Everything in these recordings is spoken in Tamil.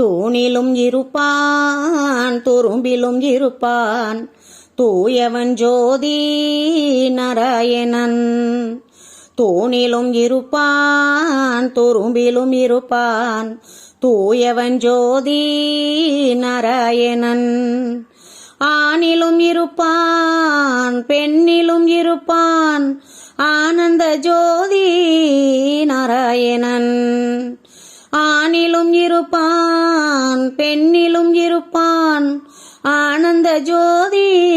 தூணிலும் இருப்பான் துரும்பிலும் இருப்பான். தூயவன் ஜோதி நாராயணன். தூணிலும் இருப்பான் துரும்பிலும் இருப்பான். தூயவன் ஜோதி நாராயணன். ஆணிலும் இருப்பான் பெண்ணிலும் இருப்பான். ஆனந்த ஜோதி நாராயணன். ஆணிலும் இருப்பான் பெண்ணிலும் இருப்பான். ஆனந்த ஜோதி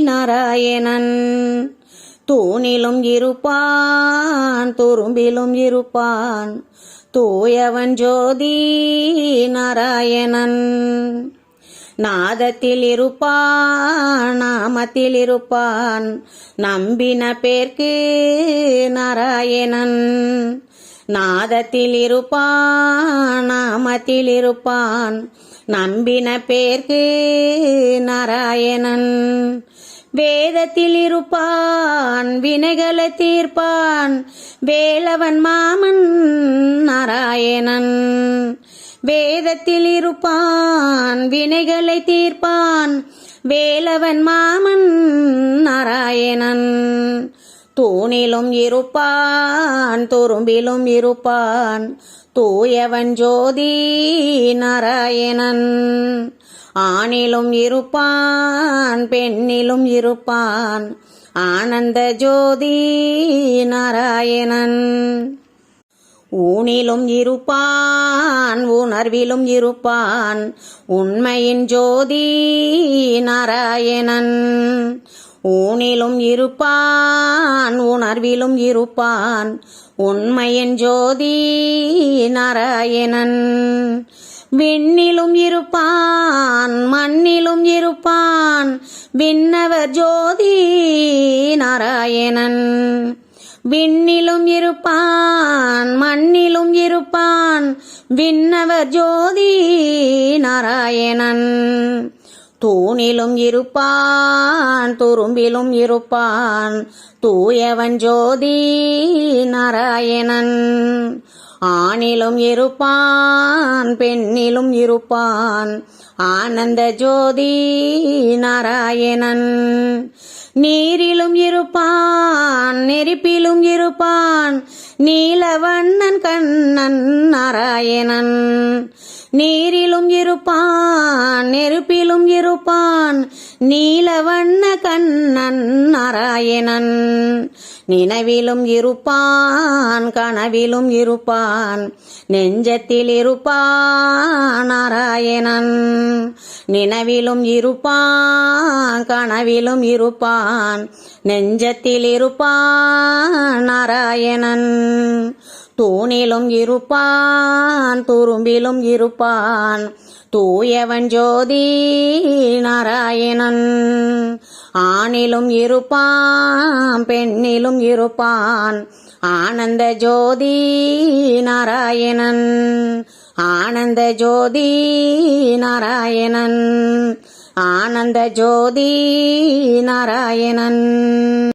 நாராயணன். தூணிலும் இருப்பான் துரும்பிலும் இருப்பான். தூயவன் ஜோதி நாராயணன். நாதத்தில் இருப்பான் நாமத்தில் இருப்பான். நம்பின பேர்க்கு நாராயணன். நாதத்தில் இருப்பான் நாமத்தில் இருப்பான் நம்பின பேர்க்கு நாராயணன். வேதத்தில் இருப்பான் வினைகளை தீர்ப்பான். வேலவன் மாமன் நாராயணன். வேதத்தில் இருப்பான் வினைகளை தீர்ப்பான். வேலவன் மாமன் நாராயணன். தூணிலும் இருப்பான் துரும்பிலும் இருப்பான். தூயவன் ஜோதி நாராயணன். ஆணிலும் இருப்பான் பெண்ணிலும் இருப்பான். ஆனந்த ஜோதி நாராயணன். ஊனிலும் இருப்பான் உணர்விலும் இருப்பான். உண்மையின் ஜோதி நாராயணன். ஊனிலும் இருப்பான் உணர்விலும் இருப்பான். உண்மையின் ஜோதி நாராயணன். விண்ணிலும் இருப்பான் மண்ணிலும் இருப்பான். விண்ணவர் ஜோதி நாராயணன். விண்ணிலும் இருப்பான் மண்ணிலும் இருப்பான். விண்ணவர் ஜோதி நாராயணன். தூணிலும் இருப்பான் துரும்பிலும் இருப்பான். தூயவன் ஜோதி நாராயணன். ஆணிலும் இருப்பான் பெண்ணிலும் இருப்பான். ஆனந்த ஜோதி நாராயணன். நீரிலும் இருப்பான் நெருப்பிலும் இருப்பான். நீலவண்ணன் கண்ணன் நாராயணன். நீரிலும் இருப்பான் நெருப்பிலும் இருப்பான். நீலவண்ண கண்ணன் நாராயணன். நினைவிலும் இருப்பான் கனவிலும் இருப்பான். நெஞ்சத்தில் இருப்பான் நாராயணன். நினைவிலும் இருப்பான் கனவிலும் இருப்பான். நெஞ்சத்தில் இருப்பான் நாராயணன். தூணிலும் இருப்பான் துரும்பிலும் இருப்பான். தூயவன் ஜோதி நாராயணன். ஆணிலும் இருப்பான் பெண்ணிலும் இருப்பான். ஆனந்த ஜோதி நாராயணன். ஆனந்த ஜோதி நாராயணன். ஆனந்த ஜோதி நாராயணன்.